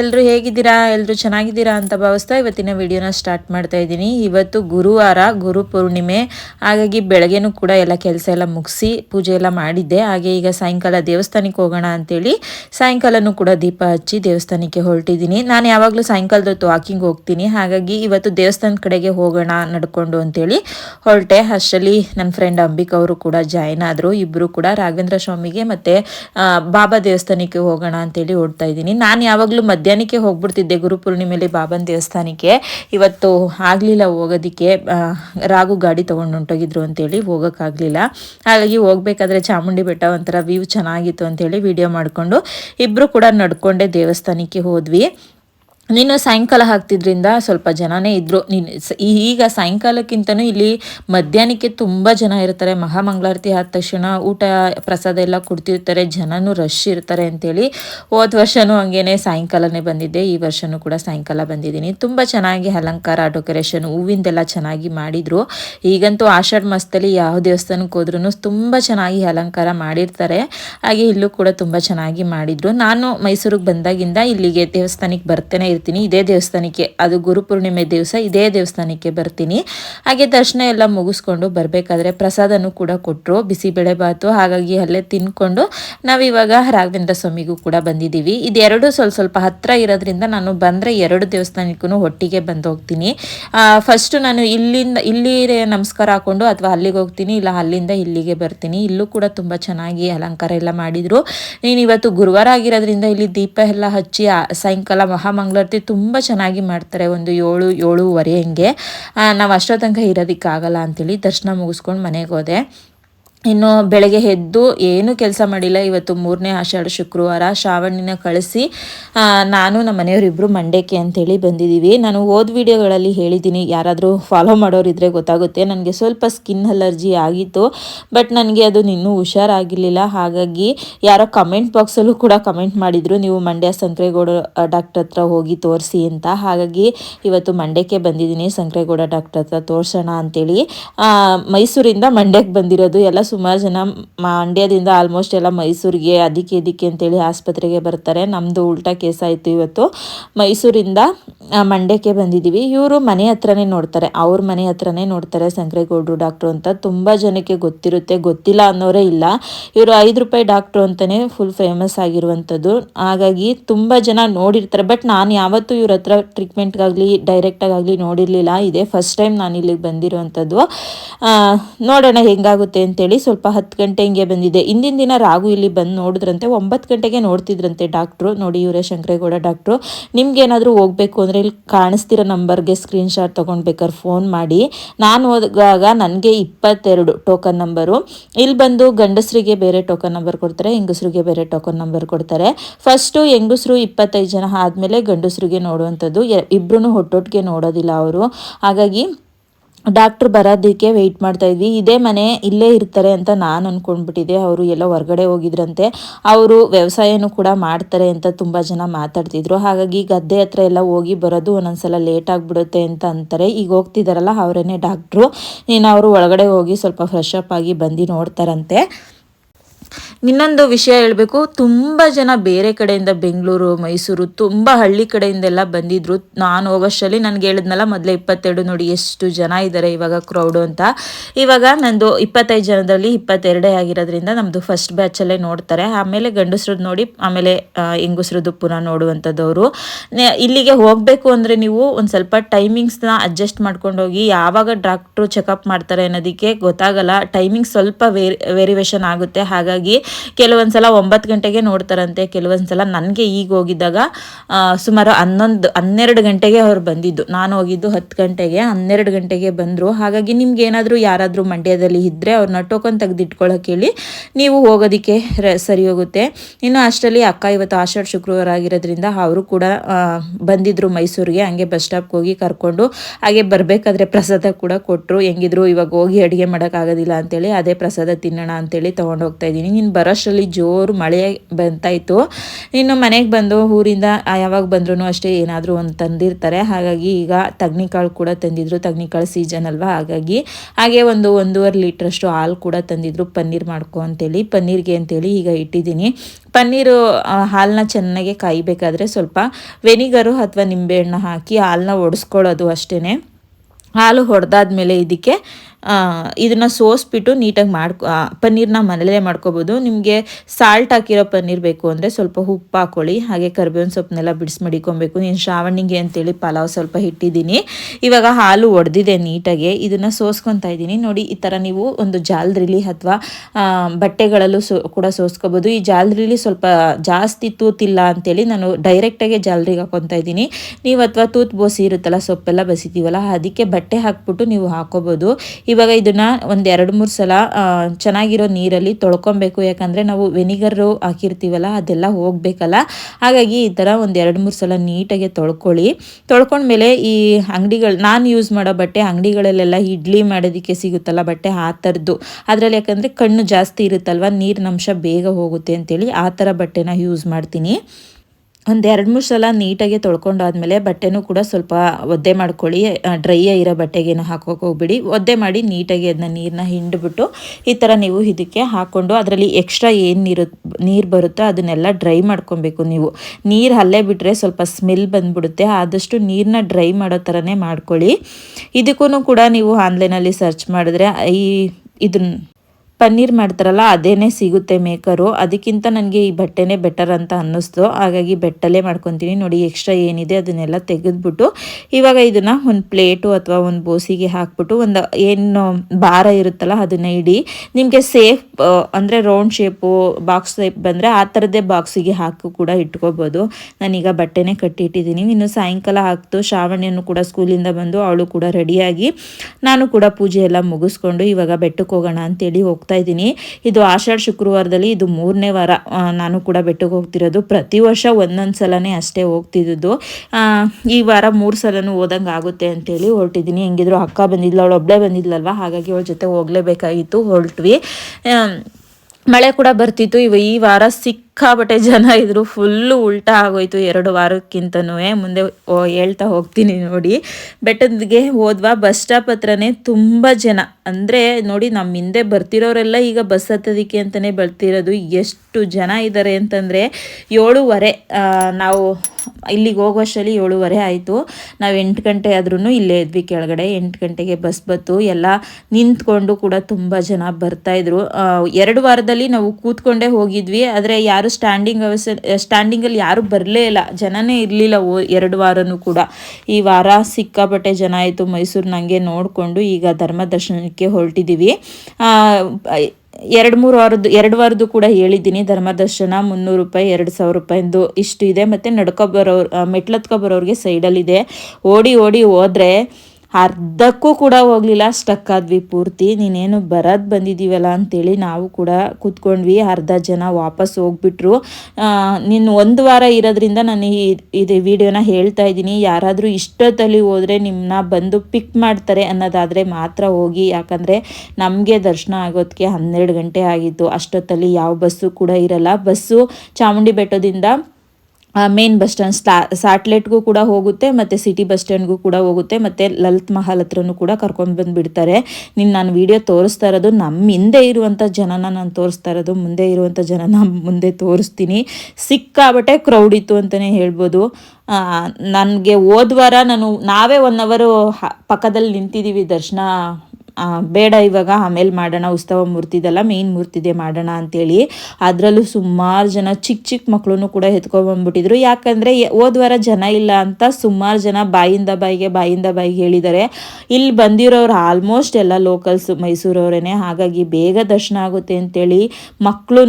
ಎಲ್ಲರೂ ಹೇಗಿದ್ದೀರಾ? ಎಲ್ಲರೂ ಚೆನ್ನಾಗಿದ್ದೀರಾ ಅಂತ ಭಾವಿಸ್ತಾ ಇವತ್ತಿನ ವಿಡಿಯೋನ ಸ್ಟಾರ್ಟ್ ಮಾಡ್ತಾ ಇದ್ದೀನಿ. ಇವತ್ತು ಗುರುವಾರ, ಗುರು ಪೂರ್ಣಿಮೆ. ಹಾಗಾಗಿ ಬೆಳಗ್ಗೆನೂ ಕೂಡ ಎಲ್ಲ ಕೆಲಸ ಎಲ್ಲ ಮುಗಿಸಿ ಪೂಜೆ ಎಲ್ಲ ಮಾಡಿದ್ದೆ. ಹಾಗೆ ಈಗ ಸಾಯಂಕಾಲ ದೇವಸ್ಥಾನಕ್ಕೆ ಹೋಗೋಣ ಅಂತೇಳಿ ಸಾಯಂಕಾಲನೂ ಕೂಡ ದೀಪ ಹಚ್ಚಿ ದೇವಸ್ಥಾನಕ್ಕೆ ಹೊರಟಿದ್ದೀನಿ. ನಾನು ಯಾವಾಗಲೂ ಸಾಯಂಕಾಲದೊತ್ತು ವಾಕಿಂಗ್ ಹೋಗ್ತೀನಿ. ಹಾಗಾಗಿ ಇವತ್ತು ದೇವಸ್ಥಾನದ ಕಡೆಗೆ ಹೋಗೋಣ ನಡ್ಕೊಂಡು ಅಂತೇಳಿ ಹೊರಟೆ. ಅಷ್ಟರಲ್ಲಿ ನನ್ನ ಫ್ರೆಂಡ್ ಅಂಬಿಕ್ ಅವರು ಕೂಡ ಜಾಯ್ನ್ ಆದರು. ಇಬ್ಬರು ಕೂಡ ರಾಘವೇಂದ್ರ ಸ್ವಾಮಿಗೆ ಮತ್ತು ಬಾಬಾ ದೇವಸ್ಥಾನಕ್ಕೆ ಹೋಗೋಣ ಅಂತೇಳಿ ಓಡ್ತಾ ಇದ್ದೀನಿ. ನಾನು ಯಾವಾಗಲೂ ಮಧ್ಯಾಹ್ನಕ್ಕೆ ಹೋಗ್ಬಿಡ್ತಿದ್ದೆ ಗುರುಪೂರ್ಣಿಮೆಯಲ್ಲಿ ಬಾಬನ್ ದೇವಸ್ಥಾನಕ್ಕೆ. ಇವತ್ತು ಆಗಲಿಲ್ಲ ಹೋಗೋದಕ್ಕೆ ರಾಗು ಗಾಡಿ ತೊಗೊಂಡು ಹೊಂಟೋಗಿದ್ರು ಅಂತೇಳಿ ಹೋಗೋಕ್ಕಾಗಲಿಲ್ಲ ಹಾಗಾಗಿ ಹೋಗ್ಬೇಕಾದ್ರೆ ಚಾಮುಂಡಿ ಬೆಟ್ಟ ಒಂಥರ ವ್ಯೂ ಚೆನ್ನಾಗಿತ್ತು ಅಂತೇಳಿ ವಿಡಿಯೋ ಮಾಡಿಕೊಂಡು ಇಬ್ಬರು ಕೂಡ ನಡ್ಕೊಂಡೆ ದೇವಸ್ಥಾನಕ್ಕೆ ಹೋದ್ವಿ. ನೀನು ಸಾಯಂಕಾಲ ಹಾಕ್ತಿದ್ರಿಂದ ಸ್ವಲ್ಪ ಜನನೇ ಇದ್ದರು ನೀನು ಈಗ ಸಾಯಂಕಾಲಕ್ಕಿಂತನೂ ಇಲ್ಲಿ ಮಧ್ಯಾಹ್ನಕ್ಕೆ ತುಂಬ ಜನ ಇರ್ತಾರೆ. ಮಹಾಮಂಗಳಾರತಿ ಆದ ತಕ್ಷಣ ಊಟ, ಪ್ರಸಾದ ಎಲ್ಲ ಕೊಡ್ತಿರ್ತಾರೆ. ಜನನೂ ರಶ್ ಇರ್ತಾರೆ ಅಂತೇಳಿ ಹೋದ ವರ್ಷವೂ ಹಂಗೇನೆ ಸಾಯಂಕಾಲನೇ ಬಂದಿದ್ದೆ. ಈ ವರ್ಷವೂ ಕೂಡ ಸಾಯಂಕಾಲ ಬಂದಿದ್ದೀನಿ. ತುಂಬ ಚೆನ್ನಾಗಿ ಅಲಂಕಾರ, ಡೆಕೋರೇಷನ್ ಹೂವಿಂದೆಲ್ಲ ಚೆನ್ನಾಗಿ ಮಾಡಿದರು. ಈಗಂತೂ ಆಷಾಢ ಮಾಸದಲ್ಲಿ ಯಾವ ದೇವಸ್ಥಾನಕ್ಕೆ ಹೋದ್ರೂ ತುಂಬ ಚೆನ್ನಾಗಿ ಅಲಂಕಾರ ಮಾಡಿರ್ತಾರೆ. ಹಾಗೆ ಇಲ್ಲೂ ಕೂಡ ತುಂಬ ಚೆನ್ನಾಗಿ ಮಾಡಿದರು. ನಾನು ಮೈಸೂರಿಗೆ ಬಂದಾಗಿಂದ ಇಲ್ಲಿಗೆ ದೇವಸ್ಥಾನಕ್ಕೆ ಬರ್ತೇನೆ ಇರ್ತೀನಿ, ಇದೇ ದೇವಸ್ಥಾನಕ್ಕೆ, ಅದು ಗುರುಪೂರ್ಣಿಮೆ ದಿವಸ ಇದೇ ದೇವಸ್ಥಾನಕ್ಕೆ ಬರ್ತೀನಿ. ಹಾಗೆ ದರ್ಶನ ಎಲ್ಲ ಮುಗಿಸ್ಕೊಂಡು ಬರಬೇಕಾದ್ರೆ ಪ್ರಸಾದನು ಕೂಡ ಕೊಟ್ಟರು ಬಿಸಿಬೇಳೆಬಾತು ಹಾಗಾಗಿ ಅಲ್ಲೇ ತಿನ್ಕೊಂಡು ನಾವಿವಾಗ ರಾಘವೇಂದ್ರ ಸ್ವಾಮಿಗೂ ಕೂಡ ಬಂದಿದ್ದೀವಿ. ಇದೆರಡು ಸ್ವಲ್ಪ ಸ್ವಲ್ಪ ಹತ್ತಿರ ಇರೋದ್ರಿಂದ ನಾನು ಬಂದರೆ ಎರಡು ದೇವಸ್ಥಾನಕ್ಕೂ ಒಟ್ಟಿಗೆ ಬಂದು ಹೋಗ್ತೀನಿ. ಫಸ್ಟು ನಾನು ಇಲ್ಲಿಂದ, ಇಲ್ಲಿ ನಮಸ್ಕಾರ ಹಾಕೊಂಡು ಅಥವಾ ಅಲ್ಲಿಗೆ ಹೋಗ್ತೀನಿ, ಇಲ್ಲ ಅಲ್ಲಿಂದ ಇಲ್ಲಿಗೆ ಬರ್ತೀನಿ. ಇಲ್ಲೂ ಕೂಡ ತುಂಬ ಚೆನ್ನಾಗಿ ಅಲಂಕಾರ ಎಲ್ಲ ಮಾಡಿದರು. ನೀನು ಇವತ್ತು ಗುರುವಾರ ಆಗಿರೋದ್ರಿಂದ ಇಲ್ಲಿ ದೀಪ ಎಲ್ಲ ಹಚ್ಚಿ ಸಾಯಂಕಾಲ ಮಹಾಮಂಗಳ ಆರತಿ ತುಂಬ ಚೆನ್ನಾಗಿ ಮಾಡ್ತಾರೆ ಒಂದು ಏಳು, ಏಳುವರೆ ಹಂಗೆ. ನಾವು ಅಷ್ಟೋ ತನಕ ಇರೋದಕ್ಕಾಗಲ್ಲ ಅಂತೇಳಿ ದರ್ಶನ ಮುಗಿಸ್ಕೊಂಡು ಮನೆಗೆ ಹೋದೆ. ಇನ್ನು ಬೆಳಗ್ಗೆ ಎದ್ದು ಏನು ಕೆಲಸ ಮಾಡಿಲ್ಲ. ಇವತ್ತು ಮೂರನೇ ಆಷಾಢ ಶುಕ್ರವಾರ ಶ್ರಾವಣಿನ ಕಳಿಸಿ ನಾನು ನಮ್ಮ ಮನೆಯವರಿಬ್ಬರು ಮಂಡ್ಯಕ್ಕೆ ಅಂತೇಳಿ ಬಂದಿದ್ದೀವಿ. ನಾನು ಓದ್ ವಿಡಿಯೋಗಳಲ್ಲಿ ಹೇಳಿದ್ದೀನಿ, ಯಾರಾದರೂ ಫಾಲೋ ಮಾಡೋರಿದ್ರೆ ಗೊತ್ತಾಗುತ್ತೆ. ನನಗೆ ಸ್ವಲ್ಪ ಸ್ಕಿನ್ ಅಲರ್ಜಿ ಆಗಿತ್ತು ಬಟ್ ನನಗೆ ಅದು ಇನ್ನೂ ಹುಷಾರಾಗಿರಲಿಲ್ಲ. ಹಾಗಾಗಿ ಯಾರೋ ಕಮೆಂಟ್ ಬಾಕ್ಸಲ್ಲೂ ಕೂಡ ಕಮೆಂಟ್ ಮಾಡಿದರು, ನೀವು ಮಂಡ್ಯ ಸಂಕ್ರೇಗೌಡ ಡಾಕ್ಟರ್ ಹತ್ರ ಹೋಗಿ ತೋರಿಸಿ ಅಂತ. ಹಾಗಾಗಿ ಇವತ್ತು ಮಂಡ್ಯಕ್ಕೆ ಬಂದಿದ್ದೀನಿ, ಸಂಕ್ರೇಗೌಡ ಡಾಕ್ಟರ್ ಹತ್ರ ತೋರಿಸೋಣ ಅಂತೇಳಿ. ಮೈಸೂರಿಂದ ಮಂಡ್ಯಕ್ಕೆ ಬಂದಿರೋದು ಎಲ್ಲ ಸುಮಾರು ಜನ ಮಂಡ್ಯದಿಂದ ಆಲ್ಮೋಸ್ಟ್ ಎಲ್ಲ ಮೈಸೂರಿಗೆ ಅದಕ್ಕೆ ಇದಕ್ಕೆ ಅಂತೇಳಿ ಆಸ್ಪತ್ರೆಗೆ ಬರ್ತಾರೆ. ನಮ್ಮದು ಉಲ್ಟಾ ಕೇಸ್ ಆಯಿತು ಇವತ್ತು. ಮೈಸೂರಿಂದ ಮಂಡ್ಯಕ್ಕೆ ಬಂದಿದ್ದೀವಿ ಇವರು ಮನೆ ಹತ್ರನೇ ನೋಡ್ತಾರೆ. ಅವ್ರ ಮನೆ ಹತ್ರನೇ ನೋಡ್ತಾರೆ ಸಂಕ್ರೇಗೌಡರು ಡಾಕ್ಟ್ರು ಅಂತ. ತುಂಬ ಜನಕ್ಕೆ ಗೊತ್ತಿರುತ್ತೆ. ಗೊತ್ತಿಲ್ಲ ಅನ್ನೋರೇ ಇಲ್ಲ. ಇವರು ಐದು ರೂಪಾಯಿ ಡಾಕ್ಟ್ರು ಅಂತಲೇ ಫುಲ್ ಫೇಮಸ್ ಆಗಿರುವಂಥದ್ದು. ಹಾಗಾಗಿ ತುಂಬ ಜನ ನೋಡಿರ್ತಾರೆ. ಬಟ್ ನಾನು ಯಾವತ್ತೂ ಇವ್ರ ಹತ್ರ ಟ್ರೀಟ್ಮೆಂಟ್ಗಾಗಲಿ ಡೈರೆಕ್ಟಾಗಲಿ ನೋಡಿರಲಿಲ್ಲ. ಇದೇ ಫಸ್ಟ್ ಟೈಮ್ ನಾನು ಇಲ್ಲಿಗೆ ಬಂದಿರುವಂಥದ್ದು. ನೋಡೋಣ ಹೆಂಗಾಗುತ್ತೆ ಅಂತೇಳಿ ಸ್ವಲ್ಪ ಹತ್ತು ಗಂಟೆ ಹಿಂಗೆ ಬಂದಿದೆ. ಇಂದಿನ ದಿನ ರಾಗು ಇಲ್ಲಿ ಬಂದು ನೋಡಿದ್ರಂತೆ, ಒಂಬತ್ತು ಗಂಟೆಗೆ ನೋಡ್ತಿದ್ರಂತೆ ಡಾಕ್ಟ್ರು. ನೋಡಿ ಇವರೇ ಶಂಕರೇಗೌಡ ಡಾಕ್ಟ್ರು, ನಿಮ್ಗೇನಾದರೂ ಹೋಗ್ಬೇಕು ಅಂದರೆ ಇಲ್ಲಿ ಕಾಣಿಸ್ತಿರೋ ನಂಬರ್ಗೆ ಸ್ಕ್ರೀನ್ ಶಾಟ್ ತೊಗೊಂಡ್ಬೇಕಾದ್ರೆ ಫೋನ್ ಮಾಡಿ. ನಾನು ಹೋದಾಗ ನನಗೆ ಇಪ್ಪತ್ತೆರಡು ಟೋಕನ್ ನಂಬರು ಇಲ್ಲಿ ಬಂದು ಗಂಡಸರಿಗೆ ಬೇರೆ ಟೋಕನ್ ನಂಬರ್ ಕೊಡ್ತಾರೆ, ಹೆಂಗಸರಿಗೆ ಬೇರೆ ಟೋಕನ್ ನಂಬರ್ ಕೊಡ್ತಾರೆ. ಫಸ್ಟು ಹೆಂಗಸರು ಇಪ್ಪತ್ತೈದು ಜನ ಆದಮೇಲೆ ಗಂಡಸರಿಗೆ ನೋಡುವಂಥದ್ದು. ಇಬ್ಬರೂ ಹೊಟ್ಟೊಟ್ಟಿಗೆ ನೋಡೋದಿಲ್ಲ ಅವರು. ಹಾಗಾಗಿ ಡಾಕ್ಟ್ರ್ ಬರೋದಕ್ಕೆ ವೆಯ್ಟ್ ಮಾಡ್ತಾ ಇದ್ವಿ. ಇದೇ ಮನೆ ಇಲ್ಲೇ ಇರ್ತಾರೆ ಅಂತ ನಾನು ಅಂದ್ಕೊಂಡ್ಬಿಟ್ಟಿದ್ದೆ ಅವರು ಎಲ್ಲ ಹೊರಗಡೆ ಹೋಗಿದ್ರಂತೆ. ಅವರು ವ್ಯವಸಾಯನೂ ಕೂಡ ಮಾಡ್ತಾರೆ ಅಂತ ತುಂಬ ಜನ ಮಾತಾಡ್ತಿದ್ರು. ಹಾಗಾಗಿ ಗದ್ದೆ ಹತ್ರ ಎಲ್ಲ ಹೋಗಿ ಬರೋದು ಒಂದೊಂದ್ಸಲ ಲೇಟ್ ಆಗಿಬಿಡುತ್ತೆ ಅಂತ ಅಂತಾರೆ. ಈಗ ಹೋಗ್ತಿದ್ದಾರಲ್ಲ ಅವರೇನೆ ಡಾಕ್ಟ್ರು. ನೀನು ಅವರು ಒಳಗಡೆ ಹೋಗಿ ಸ್ವಲ್ಪ ಫ್ರೆಶ್ ಅಪ್ ಆಗಿ ಬಂದು ನೋಡ್ತಾರಂತೆ. ಇನ್ನೊಂದು ವಿಷಯ ಹೇಳಬೇಕು, ತುಂಬ ಜನ ಬೇರೆ ಕಡೆಯಿಂದ ಬೆಂಗಳೂರು, ಮೈಸೂರು, ತುಂಬ ಹಳ್ಳಿ ಕಡೆಯಿಂದೆಲ್ಲ ಬಂದಿದ್ರು. ನಾನು ಹೋಗೋಷ್ಟರಲ್ಲಿ ನನಗೆ ಹೇಳಿದ್ನಲ್ಲ, ಮೊದಲೇ ಇಪ್ಪತ್ತೆರಡು ನೋಡಿ ಎಷ್ಟು ಜನ ಇದ್ದಾರೆ ಇವಾಗ ಕ್ರೌಡು ಅಂತ. ಇವಾಗ ನಂದು ಇಪ್ಪತ್ತೈದು ಜನದಲ್ಲಿ ಇಪ್ಪತ್ತೆರಡೇ ಆಗಿರೋದ್ರಿಂದ ನಮ್ಮದು ಫಸ್ಟ್ ಬ್ಯಾಚಲ್ಲೇ ನೋಡ್ತಾರೆ. ಆಮೇಲೆ ಗಂಡಸ್ರದ್ದು ನೋಡಿ, ಆಮೇಲೆ ಹೆಂಗಸ್ರದ್ದು ಪುನಃ ನೋಡುವಂಥದ್ದವರು. ಇಲ್ಲಿಗೆ ಹೋಗಬೇಕು ಅಂದರೆ ನೀವು ಒಂದು ಸ್ವಲ್ಪ ಟೈಮಿಂಗ್ಸ್ನ ಅಡ್ಜಸ್ಟ್ ಮಾಡ್ಕೊಂಡು ಹೋಗಿ ಯಾವಾಗ ಡಾಕ್ಟ್ರು ಚೆಕಪ್ ಮಾಡ್ತಾರೆ ಅನ್ನೋದಕ್ಕೆ ಗೊತ್ತಾಗಲ್ಲ. ಟೈಮಿಂಗ್ ಸ್ವಲ್ಪ ವೇರಿ ವೇರಿವೇಷನ್ ಆಗುತ್ತೆ. ಹಾಗಾಗಿ ಕೆಲವೊಂದ್ಸಲ ಒಂಬತ್ತು ಗಂಟೆಗೆ ನೋಡ್ತಾರಂತೆ, ಕೆಲವೊಂದ್ಸಲ ನನಗೆ ಈಗ ಹೋಗಿದ್ದಾಗ ಸುಮಾರು ಹನ್ನೊಂದು, ಹನ್ನೆರಡು ಗಂಟೆಗೆ ಅವ್ರು ಬಂದಿದ್ದು. ನಾನು ಹೋಗಿದ್ದು ಹತ್ತು ಗಂಟೆಗೆ, ಹನ್ನೆರಡು ಗಂಟೆಗೆ ಬಂದರು. ಹಾಗಾಗಿ ನಿಮ್ಗೆ ಏನಾದರೂ ಯಾರಾದರೂ ಮಂಡ್ಯದಲ್ಲಿ ಇದ್ದರೆ ಅವ್ರನ್ನ ಟೋಕನ್ ತೆಗೆದಿಟ್ಕೊಳ್ಳೋಕೆ ಹೇಳಿ ನೀವು ಹೋಗೋದಕ್ಕೆ ಸರಿ ಹೋಗುತ್ತೆ. ಇನ್ನು ಅಷ್ಟರಲ್ಲಿ ಅಕ್ಕ ಇವತ್ತು ಆಷಾಢ ಶುಕ್ರವಾರ ಆಗಿರೋದ್ರಿಂದ ಅವರು ಕೂಡ ಬಂದಿದ್ದರು ಮೈಸೂರಿಗೆ. ಹಂಗೆ ಬಸ್ ಸ್ಟಾಪ್ಗೆ ಹೋಗಿ ಕರ್ಕೊಂಡು ಹಾಗೆ ಬರಬೇಕಾದ್ರೆ ಪ್ರಸಾದ ಕೂಡ ಕೊಟ್ಟರು ಹೆಂಗಿದ್ರು ಇವಾಗ ಹೋಗಿ ಅಡುಗೆ ಮಾಡೋಕ್ಕಾಗೋದಿಲ್ಲ ಅಂತೇಳಿ, ಅದೇ ಪ್ರಸಾದ ತಿನ್ನೋಣ ಅಂತೇಳಿ ತೊಗೊಂಡು ಹೋಗ್ತಾ ಇದ್ದೀನಿ. ಇನ್ನು ಬರೋಷ್ಟರಲ್ಲಿ ಜೋರು ಮಳೆ ಬಂತಾಯಿತು. ಇನ್ನು ಮನೆಗೆ ಬಂದು ಊರಿಂದ ಯಾವಾಗ ಬಂದ್ರೂ ಅಷ್ಟೇ ಏನಾದರೂ ಒಂದು ತಂದಿರ್ತಾರೆ. ಹಾಗಾಗಿ ಈಗ ತಗ್ನಿಕಾಳು ಕೂಡ ತಂದಿದ್ರು. ತಗ್ನಿಕಾಳು ಸೀಸನ್ ಅಲ್ವಾ? ಹಾಗಾಗಿ ಹಾಗೆ ಒಂದು ಒಂದೂವರೆ ಲೀಟ್ರಷ್ಟು ಹಾಲು ಕೂಡ ತಂದಿದ್ರು ಪನ್ನೀರ್ ಮಾಡ್ಕೊ ಅಂತೇಳಿ. ಪನ್ನೀರ್ಗೆ ಅಂತೇಳಿ ಈಗ ಇಟ್ಟಿದ್ದೀನಿ. ಪನ್ನೀರು ಹಾಲನ್ನ ಚೆನ್ನಾಗಿ ಕಾಯಬೇಕಾದ್ರೆ ಸ್ವಲ್ಪ ವೆನಿಗರು ಅಥವಾ ನಿಂಬೆಹಣ್ಣು ಹಾಕಿ ಹಾಲನ್ನ ಒಡಿಸ್ಕೊಳ್ಳೋದು ಅಷ್ಟೇ ಹಾಲು ಹೊಡೆದಾದ್ಮೇಲೆ ಇದಕ್ಕೆ ಇದನ್ನು ಸೋಸ್ಬಿಟ್ಟು ನೀಟಾಗಿ ಮಾಡ್ಕೊ ಪನ್ನೀರ್ನ ಮನೇಲೇ ಮಾಡ್ಕೋಬೋದು. ನಿಮಗೆ ಸಾಲ್ಟ್ ಹಾಕಿರೋ ಪನ್ನೀರ್ ಬೇಕು ಅಂದರೆ ಸ್ವಲ್ಪ ಉಪ್ಪು ಹಾಕ್ಕೊಳ್ಳಿ ಹಾಗೆ ಕರ್ಬೇವಿನ ಸೊಪ್ಪನ್ನೆಲ್ಲ ಬಿಡಿಸಿ ಮಡಿಕೊಬೇಕು. ನೀನು ಶ್ರಾವಣಿಗೆ ಅಂತೇಳಿ ಪಲಾವ್ ಸ್ವಲ್ಪ ಇಟ್ಟಿದ್ದೀನಿ ಇವಾಗ ಹಾಲು ಒಡೆದಿದೆ ನೀಟಾಗಿ. ಇದನ್ನು ಸೋಸ್ಕೊತಾ ಇದ್ದೀನಿ. ನೋಡಿ, ಈ ಥರ ನೀವು ಒಂದು ಜಾಲ್ರಿಲಿ ಅಥವಾ ಬಟ್ಟೆಗಳಲ್ಲೂ ಸೋ, ಕೂಡ ಸೋಸ್ಕೋಬೋದು. ಈ ಜಾಲ್ರಿಲಿ ಸ್ವಲ್ಪ ಜಾಸ್ತಿ ತೂತಿಲ್ಲ ಅಂತೇಳಿ ನಾನು ಡೈರೆಕ್ಟಾಗೆ ಜಾಲ್ರಿಗೆ ಹಾಕೊತಾ ಇದ್ದೀನಿ. ನೀವು ಅಥವಾ ತೂತ್ ಬೋಸಿ ಇರುತ್ತಲ್ಲ ಸೊಪ್ಪೆಲ್ಲ ಬಸಿತೀವಲ್ಲ, ಅದಕ್ಕೆ ಬಟ್ಟೆ ಹಾಕ್ಬಿಟ್ಟು ನೀವು ಹಾಕೋಬೋದು. ಇವಾಗ ಇದನ್ನ ಒಂದು ಎರಡು ಮೂರು ಸಲ ಚೆನ್ನಾಗಿರೋ ನೀರಲ್ಲಿ ತೊಳ್ಕೊಬೇಕು. ಯಾಕಂದರೆ ನಾವು ವೆನಿಗರು ಹಾಕಿರ್ತೀವಲ್ಲ, ಅದೆಲ್ಲ ಹೋಗ್ಬೇಕಲ್ಲ. ಹಾಗಾಗಿ ಈ ಥರ ಒಂದು ಎರಡು ಮೂರು ಸಲ ನೀಟಾಗಿ ತೊಳ್ಕೊಳ್ಳಿ. ತೊಳ್ಕೊಂಡ್ಮೇಲೆ ಈ ಅಂಗಡಿಗಳು, ನಾನು ಯೂಸ್ ಮಾಡೋ ಬಟ್ಟೆ ಅಂಗಡಿಗಳಲ್ಲೆಲ್ಲ ಇಡ್ಲಿ ಮಾಡೋದಕ್ಕೆ ಸಿಗುತ್ತಲ್ಲ ಬಟ್ಟೆ ಆ ಥರದ್ದು ಅದರಲ್ಲಿ ಯಾಕಂದರೆ ಕಣ್ಣು ಜಾಸ್ತಿ ಇರುತ್ತಲ್ವ ನೀರಿನ ಅಂಶ ಬೇಗ ಹೋಗುತ್ತೆ ಅಂತೇಳಿ ಆ ಥರ ಬಟ್ಟೆನ ಯೂಸ್ ಮಾಡ್ತೀನಿ. ಒಂದು ಎರಡು ಮೂರು ಸಲ ನೀಟಾಗಿ ತೊಳ್ಕೊಂಡಾದ್ಮೇಲೆ ಬಟ್ಟೆನೂ ಕೂಡ ಸ್ವಲ್ಪ ಒದ್ದೆ ಮಾಡ್ಕೊಳ್ಳಿ. ಡ್ರೈ ಇರೋ ಬಟ್ಟೆಗೇನು ಹಾಕೋಕೆ ಹೋಗ್ಬಿಡಿ. ಒದ್ದೆ ಮಾಡಿ ನೀಟಾಗಿ ಅದನ್ನ ನೀರನ್ನ ಹಿಂಡ್ಬಿಟ್ಟು ಈ ಥರ ನೀವು ಇದಕ್ಕೆ ಹಾಕ್ಕೊಂಡು ಅದರಲ್ಲಿ ಎಕ್ಸ್ಟ್ರಾ ಏನು ನೀರು ನೀರು ಬರುತ್ತೋ ಅದನ್ನೆಲ್ಲ ಡ್ರೈ ಮಾಡ್ಕೊಬೇಕು ನೀವು. ನೀರು ಅಲ್ಲೇ ಬಿಟ್ಟರೆ ಸ್ವಲ್ಪ ಸ್ಮೆಲ್ ಬಂದ್ಬಿಡುತ್ತೆ. ಆದಷ್ಟು ನೀರನ್ನ ಡ್ರೈ ಮಾಡೋ ಥರನೇ ಮಾಡ್ಕೊಳ್ಳಿ. ಇದಕ್ಕೂ ಕೂಡ ನೀವು ಆನ್ಲೈನಲ್ಲಿ ಸರ್ಚ್ ಮಾಡಿದ್ರೆ ಈ ಇದನ್ನ ಪನ್ನೀರ್ ಮಾಡ್ತಾರಲ್ಲ, ಅದೇನೇ ಸಿಗುತ್ತೆ ಮೇಕರು. ಅದಕ್ಕಿಂತ ನನಗೆ ಈ ಬಟ್ಟೆನೇ ಬೆಟರ್ ಅಂತ ಅನ್ನಿಸ್ತು. ಹಾಗಾಗಿ ಬೆಟ್ಟಲ್ಲೇ ಮಾಡ್ಕೊತೀನಿ. ನೋಡಿ ಎಕ್ಸ್ಟ್ರಾ ಏನಿದೆ ಅದನ್ನೆಲ್ಲ ತೆಗೆದ್ಬಿಟ್ಟು, ಇವಾಗ ಇದನ್ನು ಒಂದು ಪ್ಲೇಟು ಅಥವಾ ಒಂದು ಬೋಸಿಗೆ ಹಾಕ್ಬಿಟ್ಟು, ಒಂದು ಏನು ಭಾರ ಇರುತ್ತಲ್ಲ ಅದನ್ನು ಇಡಿ. ನಿಮಗೆ ಸೇಫ್ ಅಂದರೆ ರೌಂಡ್ ಶೇಪು ಬಾಕ್ಸ್ ಟೈಪ್ ಬಂದರೆ ಆ ಥರದ್ದೇ ಬಾಕ್ಸಿಗೆ ಹಾಕು ಕೂಡ ಇಟ್ಕೋಬೋದು. ನಾನೀಗ ಬಟ್ಟೆನೇ ಕಟ್ಟಿಟ್ಟಿದ್ದೀನಿ. ಇನ್ನು ಸಾಯಂಕಾಲ ಹಾಕ್ತು ಶ್ರಾವಣಿಯನ್ನು ಕೂಡ ಸ್ಕೂಲಿಂದ ಬಂದು, ಅವಳು ಕೂಡ ರೆಡಿಯಾಗಿ ನಾನು ಕೂಡ ಪೂಜೆ ಎಲ್ಲ ಮುಗಿಸ್ಕೊಂಡು ಇವಾಗ ಬೆಟ್ಟಕ್ಕೆ ಹೋಗೋಣ ಅಂತೇಳಿ ಹೋಗ್ತಾ ಹೋಗ್ತಾ ಇದ್ದೀನಿ. ಇದು ಆಷಾಢ ಶುಕ್ರವಾರದಲ್ಲಿ ಇದು ಮೂರನೇ ವಾರ ನಾನು ಕೂಡ ಬೆಟ್ಟಕ್ಕೆ ಹೋಗ್ತಿರೋದು. ಪ್ರತಿ ವರ್ಷ ಒಂದೊಂದು ಸಲನೇ ಅಷ್ಟೇ ಹೋಗ್ತಿದ್ದು ಈ ವಾರ ಮೂರು ಸಲನೂ ಹೋದಂಗೆ ಆಗುತ್ತೆ ಅಂತೇಳಿ ಹೊರಟಿದ್ದೀನಿ. ಹೆಂಗಿದ್ರು ಅಕ್ಕ ಬಂದಿದ್ಲು, ಅವಳು ಒಬ್ಬಳೇ ಬಂದಿದ್ಲಲ್ವ? ಹಾಗಾಗಿ ಅವಳ ಜೊತೆ ಹೋಗಲೇಬೇಕಾಗಿತ್ತು, ಹೊರಟ್ವಿ. ಮಳೆ ಕೂಡ ಬರ್ತಿತ್ತು. ಇವ ಈ ವಾರ ಸಿಕ್ಕಾಬಟ್ಟೆ ಜನ ಇದ್ರು. ಫುಲ್ಲು ಉಲ್ಟಾ ಆಗೋಯ್ತು ಎರಡು ವಾರಕ್ಕಿಂತನೂ. ಮುಂದೆ ಹೇಳ್ತಾ ಹೋಗ್ತೀನಿ ನೋಡಿ. ಬೆಟ್ಟದಿಗೆ ಹೋದ್ವಾ ಬಸ್ ಸ್ಟಾಪ್ ಹತ್ರನೇ ತುಂಬ ಜನ. ಅಂದರೆ ನೋಡಿ ನಮ್ಮ ಹಿಂದೆ ಬರ್ತಿರೋರೆಲ್ಲ ಈಗ ಬಸ್ ಹತ್ತೋದಕ್ಕೆ ಅಂತಲೇ ಬರ್ತಿರೋದು. ಎಷ್ಟು ಜನ ಇದ್ದಾರೆ ಅಂತಂದರೆ ಏಳುವರೆ ನಾವು ಇಲ್ಲಿಗೆ ಹೋಗೋಷ್ಟರಲ್ಲಿ ಏಳುವರೆ ಆಯಿತು. ನಾವು ಎಂಟು ಗಂಟೆ ಆದ್ರೂ ಇಲ್ಲೇ ಇದ್ವಿ ಕೆಳಗಡೆ. ಎಂಟು ಗಂಟೆಗೆ ಬಸ್ ಬತ್ತು ಎಲ್ಲ ನಿಂತ್ಕೊಂಡು ಕೂಡ ತುಂಬ ಜನ ಬರ್ತಾಯಿದ್ರು ಎರಡು ವಾರದಲ್ಲಿ ನಾವು ಕೂತ್ಕೊಂಡೇ ಹೋಗಿದ್ವಿ. ಆದರೆ ಯಾರು ಸ್ಟ್ಯಾಂಡಿಂಗ್ ವ್ಯವಸ್ಥೆ ಸ್ಟ್ಯಾಂಡಿಂಗಲ್ಲಿ ಯಾರು ಬರಲೇ ಇಲ್ಲ. ಜನನೇ ಇರಲಿಲ್ಲ ಓ, ಎರಡು ವಾರನೂ ಕೂಡ. ಈ ವಾರ ಸಿಕ್ಕಾಪಟ್ಟೆ ಜನ ಆಯಿತು ಮೈಸೂರು ನನಗೆ ನೋಡಿಕೊಂಡು ಈಗ ಧರ್ಮ ದರ್ಶನಕ್ಕೆ ಹೊರಟಿದ್ದೀವಿ ಎರಡು ಮೂರು ವಾರದ್ದು, ಎರಡು ವಾರದ್ದು ಕೂಡ ಹೇಳಿದ್ದೀನಿ. ಧರ್ಮದರ್ಶನ ಮುನ್ನೂರು ರೂಪಾಯಿ, ಎರಡು ಸಾವಿರ ರೂಪಾಯಿಂದು ಇಷ್ಟು ಇದೆ. ಮತ್ತು ನಡ್ಕೊ ಬರೋರು ಮೆಟ್ಲತ್ಕೊ ಬರೋರಿಗೆ ಸೈಡಲ್ಲಿದೆ ಓಡಿ ಓಡಿ ಹೋದ್ರೆ ಅರ್ಧಕ್ಕೂ ಕೂಡ ಹೋಗಲಿಲ್ಲ. ಸ್ಟಕ್ ಆದ್ವಿ ಪೂರ್ತಿ. ನೀನೇನು ಬರೋದು ಬಂದಿದ್ದೀವಲ್ಲ ಅಂತೇಳಿ ನಾವು ಕೂಡ ಕೂತ್ಕೊಂಡ್ವಿ. ಅರ್ಧ ಜನ ವಾಪಸ್ ಹೋಗ್ಬಿಟ್ರು. ನೀನು ಒಂದು ವಾರ ಇರೋದ್ರಿಂದ ನಾನು ಈ, ಇದು ವಿಡಿಯೋನ ಹೇಳ್ತಾ ಇದ್ದೀನಿ. ಯಾರಾದರೂ ಇಷ್ಟೊತ್ತಲ್ಲಿ ಹೋದರೆ ನಿಮ್ಮನ್ನ ಬಂದು ಪಿಕ್ ಮಾಡ್ತಾರೆ ಅನ್ನೋದಾದರೆ ಮಾತ್ರ ಹೋಗಿ. ಯಾಕಂದರೆ ನಮಗೆ ದರ್ಶನ ಆಗೋದಕ್ಕೆ ಹನ್ನೆರಡು ಗಂಟೆ ಆಗಿತ್ತು. ಅಷ್ಟೊತ್ತಲ್ಲಿ ಯಾವ ಬಸ್ಸು ಕೂಡ ಇರಲ್ಲ. ಬಸ್ಸು ಚಾಮುಂಡಿ ಬೆಟ್ಟದಿಂದ ಮೇನ್ ಬಸ್ ಸ್ಟ್ಯಾಂಡ್ ಸ್ಟಾ ಸ್ಯಾಟ್ಲೆಟ್ಗೂ ಕೂಡ ಹೋಗುತ್ತೆ, ಮತ್ತು ಸಿಟಿ ಬಸ್ ಸ್ಟ್ಯಾಂಡ್ಗೂ ಕೂಡ ಹೋಗುತ್ತೆ, ಮತ್ತು ಲಲಿತ್ ಮಹಲ್ ಹತ್ರನೂ ಕೂಡ ಕರ್ಕೊಂಡು ಬಂದುಬಿಡ್ತಾರೆ ನಿನ್ನ ನೀನು ವಿಡಿಯೋ ತೋರಿಸ್ತಾ ಇರೋದು ನಮ್ಮ ಹಿಂದೆ ಇರುವಂಥ ಜನನ ನಾನು ತೋರಿಸ್ತಾ ಇರೋದು, ಮುಂದೆ ಇರುವಂಥ ಜನನ ಮುಂದೆ ತೋರಿಸ್ತೀನಿ. ಸಿಕ್ಕಾಬಟ್ಟೆ ಕ್ರೌಡ್ ಇತ್ತು ಅಂತಲೇ ಹೇಳ್ಬೋದು. ನನಗೆ ಹೋದ್ವಾರ ನಾನು, ನಾವೇ ಒನ್ ಅವರು ಪಕ್ಕದಲ್ಲಿ ನಿಂತಿದ್ದೀವಿ ದರ್ಶನ ಬೇಡ ಇವಾಗ, ಆಮೇಲೆ ಮಾಡೋಣ, ಉತ್ಸವ ಮೂರ್ತಿದೆಲ್ಲ ಮೇನ್ ಮೂರ್ತಿದೆ ಮಾಡೋಣ ಅಂತೇಳಿ. ಅದರಲ್ಲೂ ಸುಮಾರು ಜನ ಚಿಕ್ಕ ಚಿಕ್ಕ ಮಕ್ಕಳು ಕೂಡ ಎತ್ಕೊಂಡ್ಬಂದ್ಬಿಟ್ಟಿದ್ರು ಯಾಕಂದರೆ ಹೋದ್ವಾರ ಜನ ಇಲ್ಲ ಅಂತ ಸುಮಾರು ಜನ ಬಾಯಿಂದ ಬಾಯಿಗೆ ಬಾಯಿಂದ ಬಾಯಿಗೆ ಹೇಳಿದ್ದಾರೆ. ಇಲ್ಲಿ ಬಂದಿರೋರು ಆಲ್ಮೋಸ್ಟ್ ಎಲ್ಲ ಲೋಕಲ್ಸ್ ಮೈಸೂರವರೇ ಹಾಗಾಗಿ ಬೇಗ ದರ್ಶನ ಆಗುತ್ತೆ ಅಂತೇಳಿ ಮಕ್ಕಳು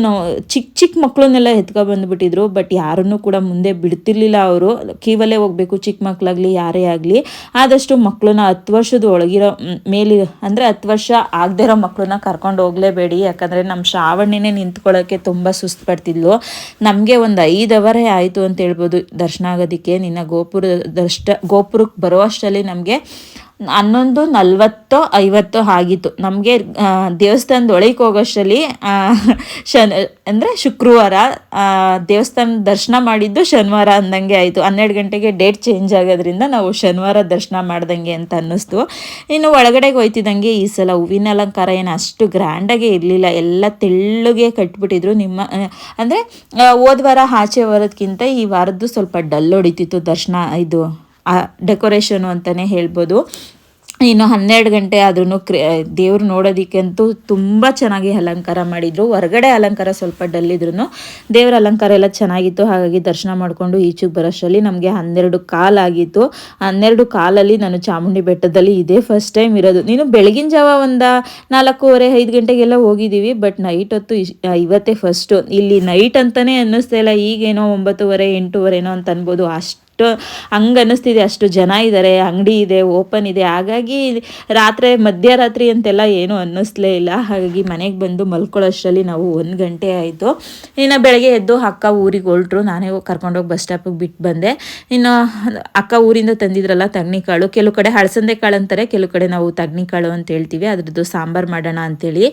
ಚಿಕ್ಕ ಚಿಕ್ಕ ಮಕ್ಕಳನ್ನೆಲ್ಲ ಎತ್ಕೊಬಂದ್ಬಿಟ್ಟಿದ್ರು ಬಟ್ ಯಾರನ್ನು ಕೂಡ ಮುಂದೆ ಬಿಡ್ತಿರ್ಲಿಲ್ಲ ಅವರು. ಕೀವಲ್ಲೇ ಹೋಗಬೇಕು ಚಿಕ್ಕ ಮಕ್ಕಳಾಗಲಿ ಯಾರೇ ಆಗಲಿ. ಆದಷ್ಟು ಮಕ್ಕಳನ್ನ ಹತ್ತು ವರ್ಷದ ಒಳಗಿರೋ ಮೇಲಿ ಅಂದರೆ ಹತ್ತು ವರ್ಷ ಆಗದಿರೋ ಮಕ್ಕಳನ್ನ ಕರ್ಕೊಂಡು ಹೋಗಲೇಬೇಡಿ. ಯಾಕಂದರೆ ನಮ್ಮ ಶ್ರಾವಣಿನೇ ನಿಂತ್ಕೊಳ್ಳೋಕ್ಕೆ ತುಂಬ ಸುಸ್ತು ಪಡ್ತಿದ್ಲು. ನಮಗೆ ಒಂದು ಐದು ಅವರೇ ಆಯಿತು ಅಂತ ಹೇಳ್ಬೋದು ದರ್ಶನ ಆಗೋದಕ್ಕೆ. ನಿನ್ನ ಗೋಪುರ ದರ್ಶ ಗೋಪುರಕ್ಕೆ ಬರೋ ಅಷ್ಟರಲ್ಲಿ ನಮಗೆ ಹನ್ನೊಂದು, ನಲ್ವತ್ತೋ, ಐವತ್ತೋ ಆಗಿತ್ತು. ನಮಗೆ ದೇವಸ್ಥಾನದ ಒಳಗೆ ಹೋಗೋಷ್ಟರಲ್ಲಿ ಶನ್, ಅಂದರೆ ಶುಕ್ರವಾರ ದೇವಸ್ಥಾನ ದರ್ಶನ ಮಾಡಿದ್ದು ಶನಿವಾರ ಅಂದಂಗೆ ಆಯಿತು. ಹನ್ನೆರಡು ಗಂಟೆಗೆ ಡೇಟ್ ಚೇಂಜ್ ಆಗೋದ್ರಿಂದ ನಾವು ಶನಿವಾರ ದರ್ಶನ ಮಾಡ್ದಂಗೆ ಅಂತ ಅನ್ನಿಸ್ತು. ಇನ್ನು ಒಳಗಡೆಗೆ ಹೋಯ್ತಿದ್ದಂಗೆ ಈ ಸಲ ಹೂವಿನ ಅಲಂಕಾರ ಏನು ಅಷ್ಟು ಗ್ರ್ಯಾಂಡಾಗೆ ಇರಲಿಲ್ಲ. ಎಲ್ಲ ತೆಳ್ಳಗೆ ಕಟ್ಬಿಟ್ಟಿದ್ರು. ನಿಮ್ಮ ಅಂದರೆ ಹೋದ ವಾರ ಆಚೆ ಬರೋದಕ್ಕಿಂತ ಈ ವಾರದ್ದು ಸ್ವಲ್ಪ ಡಲ್ ಹೊಡಿತಿತ್ತು ದರ್ಶನ ಇದು. ಡೆಕೋರೇಷನು ಅಂತಲೇ ಹೇಳ್ಬೋದು. ಇನ್ನು ಹನ್ನೆರಡು ಗಂಟೆ ಆದ್ರೂ ಕ್ರಿ, ದೇವ್ರು ನೋಡೋದಕ್ಕಂತೂ ತುಂಬ ಚೆನ್ನಾಗಿ ಅಲಂಕಾರ ಮಾಡಿದರು. ಹೊರಗಡೆ ಅಲಂಕಾರ ಸ್ವಲ್ಪ ಡಲ್ ಇದ್ರೂ ದೇವ್ರ ಅಲಂಕಾರ ಎಲ್ಲ ಚೆನ್ನಾಗಿತ್ತು. ಹಾಗಾಗಿ ದರ್ಶನ ಮಾಡಿಕೊಂಡು ಈಚೆಗೆ ಬರೋಷ್ಟರಲ್ಲಿ ನಮಗೆ ಹನ್ನೆರಡು ಕಾಲಾಗಿತ್ತು ಹನ್ನೆರಡು ಕಾಲಲ್ಲಿ ನಾನು ಚಾಮುಂಡಿ ಬೆಟ್ಟದಲ್ಲಿ ಇದೇ ಫಸ್ಟ್ ಟೈಮ್ ಇರೋದು. ನೀನು ಬೆಳಗಿನ ಜಾವ ಒಂದು ನಾಲ್ಕೂವರೆ, ಐದು ಗಂಟೆಗೆಲ್ಲ ಹೋಗಿದ್ದೀವಿ. ಬಟ್ ನೈಟ್ ಹೊತ್ತು ಇವತ್ತೇ ಫಸ್ಟು ಇಲ್ಲಿ ನೈಟ್ ಅಂತಲೇ ಅನ್ನಿಸ್ತಾ ಇಲ್ಲ. ಈಗೇನೋ ಒಂಬತ್ತುವರೆ, ಎಂಟೂವರೆನೋ ಅಂತ ಅನ್ಬೋದು. ಅಷ್ಟು ಹಂಗೆ ಅನ್ನಿಸ್ತಿದೆ, ಅಷ್ಟು ಜನ ಇದ್ದಾರೆ ಅಂಗಡಿ ಇದೆ, ಓಪನ್ ಇದೆ. ಹಾಗಾಗಿ ರಾತ್ರಿ, ಮಧ್ಯರಾತ್ರಿ ಅಂತೆಲ್ಲ ಏನೂ ಅನ್ನಿಸ್ಲೇ ಇಲ್ಲ. ಹಾಗಾಗಿ ಮನೆಗೆ ಬಂದು ಮಲ್ಕೊಳ್ಳೋಷ್ಟರಲ್ಲಿ ನಾವು ಒಂದು ಗಂಟೆ ಆಯಿತು. ಇನ್ನು ಬೆಳಗ್ಗೆ ಎದ್ದು ಅಕ್ಕ ಊರಿಗೆ ಹೊರಟ್ರು. ನಾನೇ ಕರ್ಕೊಂಡೋಗಿ ಬಸ್ ಸ್ಟಾಪಿಗೆ ಬಿಟ್ಟು ಬಂದೆ. ಇನ್ನು ಅಕ್ಕ ಊರಿಂದ ತಂದಿದ್ರಲ್ಲ ತಗ್ನಿಕಾಳು ಕೆಲವು ಕಡೆ ಹಳಸಂದೆ ಕಾಳು ಅಂತಾರೆ, ಕೆಲವು ಕಡೆ ನಾವು ತಗ್ನಿಕಾಳು ಅಂತ ಹೇಳ್ತೀವಿ. ಅದ್ರದ್ದು ಸಾಂಬಾರು ಮಾಡೋಣ ಅಂತೇಳಿ.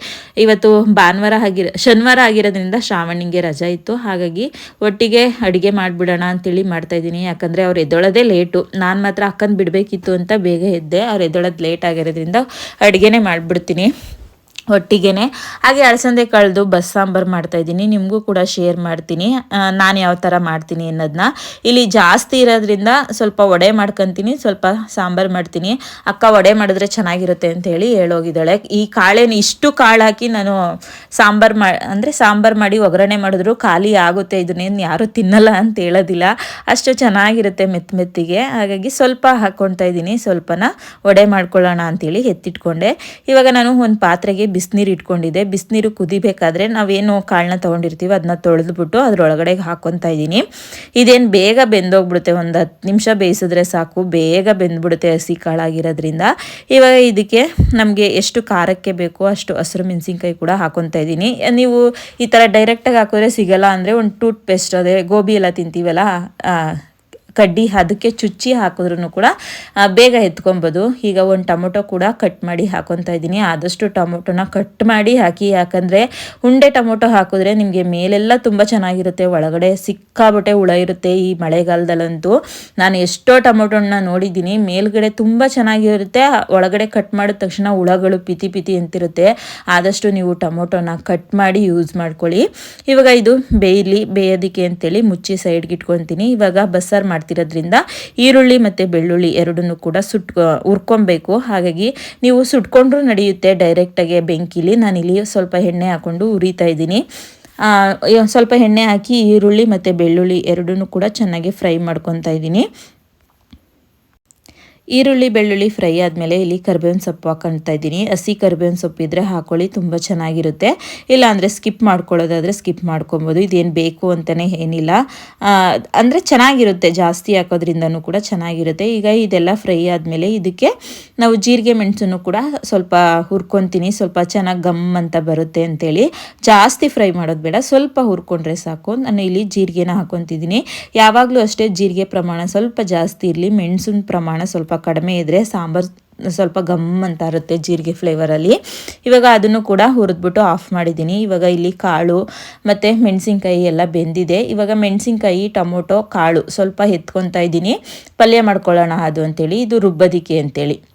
ಇವತ್ತು ಭಾನುವಾರ ಆಗಿರ, ಶನಿವಾರ ಆಗಿರೋದ್ರಿಂದ ಶ್ರಾವಣಿಗೆ ರಜಾ ಇತ್ತು. ಹಾಗಾಗಿ ಒಟ್ಟಿಗೆ ಅಡುಗೆ ಮಾಡಿಬಿಡೋಣ ಅಂತೇಳಿ ಮಾಡ್ತಾಯಿದ್ದೀನಿ ಯಾಕಂದರೆ ಅವ್ರು ಎದ್ದೊಳೋದೇ ಲೇಟು. ನಾನು ಮಾತ್ರ ಅಕ್ಕನ ಬಿಡಬೇಕಿತ್ತು ಅಂತ ಬೇಗ ಎದ್ದೆ. ಅವ್ರು ಎದ್ದೊಳೋದು ಲೇಟ್ ಆಗಿರೋದ್ರಿಂದ ಅಡುಗೆನೇ ಮಾಡಿಬಿಡ್ತೀನಿ. ಒಟ್ಟಿಗೆನೆ. ಹಾಗೆ ಅಳಸಂದೆ ಕಳೆದು ಬಸ್ ಸಾಂಬಾರು ಮಾಡ್ತಾಯಿದ್ದೀನಿ ನಿಮಗೂ ಕೂಡ ಶೇರ್ ಮಾಡ್ತೀನಿ. ನಾನು ಯಾವ ಥರ ಮಾಡ್ತೀನಿ ಅನ್ನೋದನ್ನ ಇಲ್ಲಿ ಜಾಸ್ತಿ ಇರೋದ್ರಿಂದ ಸ್ವಲ್ಪ ವಡೆ ಮಾಡ್ಕೊತೀನಿ, ಸ್ವಲ್ಪ ಸಾಂಬಾರು ಮಾಡ್ತೀನಿ. ಅಕ್ಕ ವಡೆ ಮಾಡಿದ್ರೆ ಚೆನ್ನಾಗಿರುತ್ತೆ ಅಂತ ಹೇಳಿ ಹೇಳೋಗಿದ್ದಾಳೆ. ಈ ಕಾಳೇನು ಇಷ್ಟು ಕಾಳು ಹಾಕಿ ನಾನು ಸಾಂಬಾರು ಮಾ, ಅಂದರೆ ಸಾಂಬಾರು ಮಾಡಿ ಒಗ್ಗರಣೆ ಮಾಡಿದ್ರು ಖಾಲಿ ಆಗುತ್ತೆ, ಇದನ್ನೇನು ಯಾರೂ ತಿನ್ನಲ್ಲ ಅಂತ ಹೇಳೋದಿಲ್ಲ. ಅಷ್ಟು ಚೆನ್ನಾಗಿರುತ್ತೆ ಮೆತ್ತ ಮೆತ್ತಿಗೆ. ಹಾಗಾಗಿ ಸ್ವಲ್ಪ ಹಾಕ್ಕೊಳ್ತಾ ಇದ್ದೀನಿ. ಸ್ವಲ್ಪನ ವಡೆ ಮಾಡ್ಕೊಳ್ಳೋಣ ಅಂತೇಳಿ ಎತ್ತಿಟ್ಕೊಂಡೆ. ಇವಾಗ ನಾನು ಒಂದು ಪಾತ್ರೆಗೆ ಬಿಸಿನೀರು ಇಟ್ಕೊಂಡಿದ್ದೆ. ಬಿಸಿನೀರು ಕುದಿಬೇಕಾದ್ರೆ ನಾವೇನು ಕಾಳನ್ನ ತೊಗೊಂಡಿರ್ತೀವಿ ಅದನ್ನ ತೊಳೆದ್ಬಿಟ್ಟು ಅದರೊಳಗಡೆ ಹಾಕ್ಕೊತಾ ಇದ್ದೀನಿ. ಇದೇನು ಬೇಗ ಬೆಂದೋಗ್ಬಿಡುತ್ತೆ, ಒಂದು ಹತ್ತು ನಿಮಿಷ ಬೇಯಿಸಿದ್ರೆ ಸಾಕು. ಬೇಗ ಬೆಂದ್ಬಿಡುತ್ತೆ ಹಸಿ ಕಾಳಾಗಿರೋದ್ರಿಂದ. ಇವಾಗ ಇದಕ್ಕೆ ನಮಗೆ ಎಷ್ಟು ಖಾರಕ್ಕೆ ಬೇಕೋ ಅಷ್ಟು ಹಸಿರು ಮೆಣಸಿನ್ಕಾಯಿ ಕೂಡ ಹಾಕೊತಾ ಇದ್ದೀನಿ. ನೀವು ಈ ಥರ ಡೈರೆಕ್ಟಾಗಿ ಹಾಕಿದ್ರೆ ಸಿಗಲ್ಲ ಅಂದರೆ ಒಂದು ಟೂತ್ ಪೇಸ್ಟ್ ಅದೇ ಗೋಬಿ ಎಲ್ಲ ತಿಂತೀವಲ್ಲ ಕಡ್ಡಿ ಅದಕ್ಕೆ ಚುಚ್ಚಿ ಹಾಕಿದ್ರೂ ಕೂಡ ಬೇಗ ಎತ್ಕೊಬೋದು. ಈಗ ಒಂದು ಟೊಮೊಟೊ ಕೂಡ ಕಟ್ ಮಾಡಿ ಹಾಕೊತಾ ಇದ್ದೀನಿ. ಆದಷ್ಟು ಟೊಮೊಟೊನ ಕಟ್ ಮಾಡಿ ಹಾಕಿ. ಯಾಕಂದರೆ ಉಂಡೆ ಟೊಮೊಟೊ ಹಾಕಿದ್ರೆ ನಿಮಗೆ ಮೇಲೆಲ್ಲ ತುಂಬ ಚೆನ್ನಾಗಿರುತ್ತೆ. ಒಳಗಡೆ ಸಿಕ್ಕಾಬಟ್ಟೆ ಹುಳ ಇರುತ್ತೆ ಈ ಮಳೆಗಾಲದಲ್ಲಂತೂ. ನಾನು ಎಷ್ಟೋ ಟೊಮೊಟೊನ ನೋಡಿದ್ದೀನಿ. ಮೇಲ್ಗಡೆ ತುಂಬ ಚೆನ್ನಾಗಿರುತ್ತೆ. ಒಳಗಡೆ ಕಟ್ ಮಾಡಿದ ತಕ್ಷಣ ಹುಳಗಳು ಪಿತಿ ಪಿತಿ ಅಂತಿರುತ್ತೆ. ಆದಷ್ಟು ನೀವು ಟೊಮೊಟೊನ ಕಟ್ ಮಾಡಿ ಯೂಸ್ ಮಾಡ್ಕೊಳ್ಳಿ. ಇವಾಗ ಇದು ಬೇಯಲಿ, ಬೇಯೋದಿಕ್ಕೆ ಅಂತೇಳಿ ಮುಚ್ಚಿ ಸೈಡ್ಗೆ ಇಟ್ಕೊತೀನಿ. ಇವಾಗ ಬಸ್ಸಾರು ಮಾಡ್ತಿರೋದ್ರಿಂದ ಈರುಳ್ಳಿ ಮತ್ತು ಬೆಳ್ಳುಳ್ಳಿ ಎರಡನ್ನೂ ಕೂಡ ಸುಟ್ ಹುರ್ಕೊಬೇಕು. ಹಾಗಾಗಿ ನೀವು ಸುಟ್ಕೊಂಡ್ರೂ ನಡೆಯುತ್ತೆ ಡೈರೆಕ್ಟಾಗಿ ಬೆಂಕಿಲಿ. ಇಲ್ಲಿ ಸ್ವಲ್ಪ ಎಣ್ಣೆ ಹಾಕ್ಕೊಂಡು ಉರಿತಾ ಇದ್ದೀನಿ. ಸ್ವಲ್ಪ ಎಣ್ಣೆ ಹಾಕಿ ಈರುಳ್ಳಿ ಮತ್ತು ಬೆಳ್ಳುಳ್ಳಿ ಎರಡನ್ನೂ ಕೂಡ ಚೆನ್ನಾಗಿ ಫ್ರೈ ಮಾಡ್ಕೊತಾ ಇದ್ದೀನಿ. ಈರುಳ್ಳಿ, ಬೆಳ್ಳುಳ್ಳಿ ಫ್ರೈ ಆದಮೇಲೆ ಇಲ್ಲಿ ಕರ್ಬೇವಿನ ಸೊಪ್ಪು ಹಾಕೊಳ್ತಾ ಇದ್ದೀನಿ. ಹಸಿ ಕರ್ಬೇವಿನ ಸೊಪ್ಪು ಇದ್ದರೆ ಹಾಕೊಳ್ಳಿ, ತುಂಬ ಚೆನ್ನಾಗಿರುತ್ತೆ. ಇಲ್ಲ ಅಂದರೆ ಸ್ಕಿಪ್ ಮಾಡ್ಕೊಳ್ಳೋದಾದರೆ ಸ್ಕಿಪ್ ಮಾಡ್ಕೊಬೋದು. ಇದೇನು ಬೇಕು ಅಂತಲೇ ಏನಿಲ್ಲ. ಅಂದರೆ ಚೆನ್ನಾಗಿರುತ್ತೆ, ಜಾಸ್ತಿ ಹಾಕೋದ್ರಿಂದನೂ ಕೂಡ ಚೆನ್ನಾಗಿರುತ್ತೆ. ಈಗ ಇದೆಲ್ಲ ಫ್ರೈ ಆದಮೇಲೆ ಇದಕ್ಕೆ ನಾವು ಜೀರಿಗೆ, ಮೆಣಸನ್ನು ಕೂಡ ಸ್ವಲ್ಪ ಹುರ್ಕೊತೀನಿ. ಸ್ವಲ್ಪ ಚೆನ್ನಾಗಿ ಗಮ್ ಅಂತ ಬರುತ್ತೆ ಅಂತೇಳಿ. ಜಾಸ್ತಿ ಫ್ರೈ ಮಾಡೋದು ಬೇಡ, ಸ್ವಲ್ಪ ಹುರ್ಕೊಂಡ್ರೆ ಸಾಕು. ನಾನು ಇಲ್ಲಿ ಜೀರಿಗೆನ ಹಾಕೊತಿದ್ದೀನಿ. ಯಾವಾಗಲೂ ಅಷ್ಟೇ ಜೀರಿಗೆ ಪ್ರಮಾಣ ಸ್ವಲ್ಪ ಜಾಸ್ತಿ ಇರಲಿ, ಮೆಣಸಿನ ಪ್ರಮಾಣ ಸ್ವಲ್ಪ ಕಡಿಮೆ ಇದ್ದರೆ ಸಾಂಬಾರು ಸ್ವಲ್ಪ ಗಮ್ ಅಂತ ಇರುತ್ತೆ ಜೀರಿಗೆ ಫ್ಲೇವರಲ್ಲಿ ಇವಾಗ ಅದನ್ನು ಕೂಡ ಹುರಿದ್ಬಿಟ್ಟು ಆಫ್ ಮಾಡಿದ್ದೀನಿ. ಇವಾಗ ಇಲ್ಲಿ ಕಾಳು ಮತ್ತು ಮೆಣಸಿನ್ಕಾಯಿ ಎಲ್ಲ ಬೆಂದಿದೆ. ಇವಾಗ ಮೆಣಸಿನ್ಕಾಯಿ, ಟೊಮೊಟೊ, ಕಾಳು ಸ್ವಲ್ಪ ಎತ್ಕೊತಾ ಇದ್ದೀನಿ. ಪಲ್ಯ ಮಾಡ್ಕೊಳ್ಳೋಣ ಅದು ಅಂತೇಳಿ. ಇದು ರುಬ್ಬದಿಕ್ಕೆ ಅಂತೇಳಿ.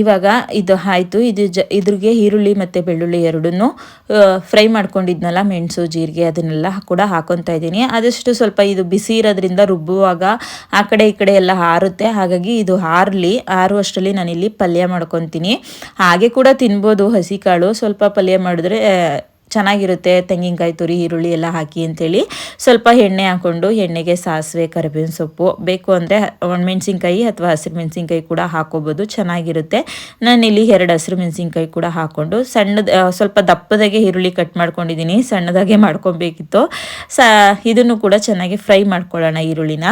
ಇವಾಗ ಇದು ಆಯಿತು. ಇದು ಜ, ಇದ್ರಿಗೆ ಈರುಳ್ಳಿ ಮತ್ತು ಬೆಳ್ಳುಳ್ಳಿ ಎರಡನ್ನೂ ಫ್ರೈ ಮಾಡ್ಕೊಂಡಿದ್ನಲ್ಲ ಮೆಣಸು, ಜೀರಿಗೆ ಅದನ್ನೆಲ್ಲ ಕೂಡ ಹಾಕೊತಾ ಇದ್ದೀನಿ. ಆದಷ್ಟು ಸ್ವಲ್ಪ ಇದು ಬಿಸಿ ಇರೋದ್ರಿಂದ ರುಬ್ಬುವಾಗ ಆ ಕಡೆ ಈ ಕಡೆ ಎಲ್ಲ ಹಾರುತ್ತೆ ಹಾಗಾಗಿ ಇದು ಹಾರಲಿ ಹಾರುವಷ್ಟರಲ್ಲಿ ನಾನಿಲ್ಲಿ ಪಲ್ಯ ಮಾಡ್ಕೊತೀನಿ. ಹಾಗೆ ಕೂಡ ತಿನ್ಬೋದು ಹಸಿ ಕಾಳು ಸ್ವಲ್ಪ ಪಲ್ಯ ಮಾಡಿದ್ರೆ ಚೆನ್ನಾಗಿರುತ್ತೆ, ತೆಂಗಿನಕಾಯಿ ತುರಿ, ಈರುಳ್ಳಿ ಎಲ್ಲ ಹಾಕಿ ಅಂತೇಳಿ ಸ್ವಲ್ಪ ಎಣ್ಣೆ ಹಾಕ್ಕೊಂಡು ಎಣ್ಣೆಗೆ ಸಾಸಿವೆ, ಕರಿಬೇವಿನ ಸೊಪ್ಪು ಬೇಕು ಅಂದರೆ ಒಣಮೆಣ್ಸಿನ್ಕಾಯಿ ಅಥವಾ ಹಸಿರು ಮೆಣಸಿನ್ಕಾಯಿ ಕೂಡ ಹಾಕೋಬೋದು, ಚೆನ್ನಾಗಿರುತ್ತೆ. ನಾನಿಲ್ಲಿ ಎರಡು ಹಸಿರು ಮೆಣಸಿನ್ಕಾಯಿ ಕೂಡ ಹಾಕ್ಕೊಂಡು ಸಣ್ಣದ ಸ್ವಲ್ಪ ದಪ್ಪದಾಗೆ ಈರುಳ್ಳಿ ಕಟ್ ಮಾಡ್ಕೊಂಡಿದ್ದೀನಿ, ಸಣ್ಣದಾಗೆ ಮಾಡ್ಕೊಬೇಕಿತ್ತು. ಸ, ಇದನ್ನು ಕೂಡ ಚೆನ್ನಾಗಿ ಫ್ರೈ ಮಾಡ್ಕೊಳ್ಳೋಣ ಈರುಳ್ಳಿನ.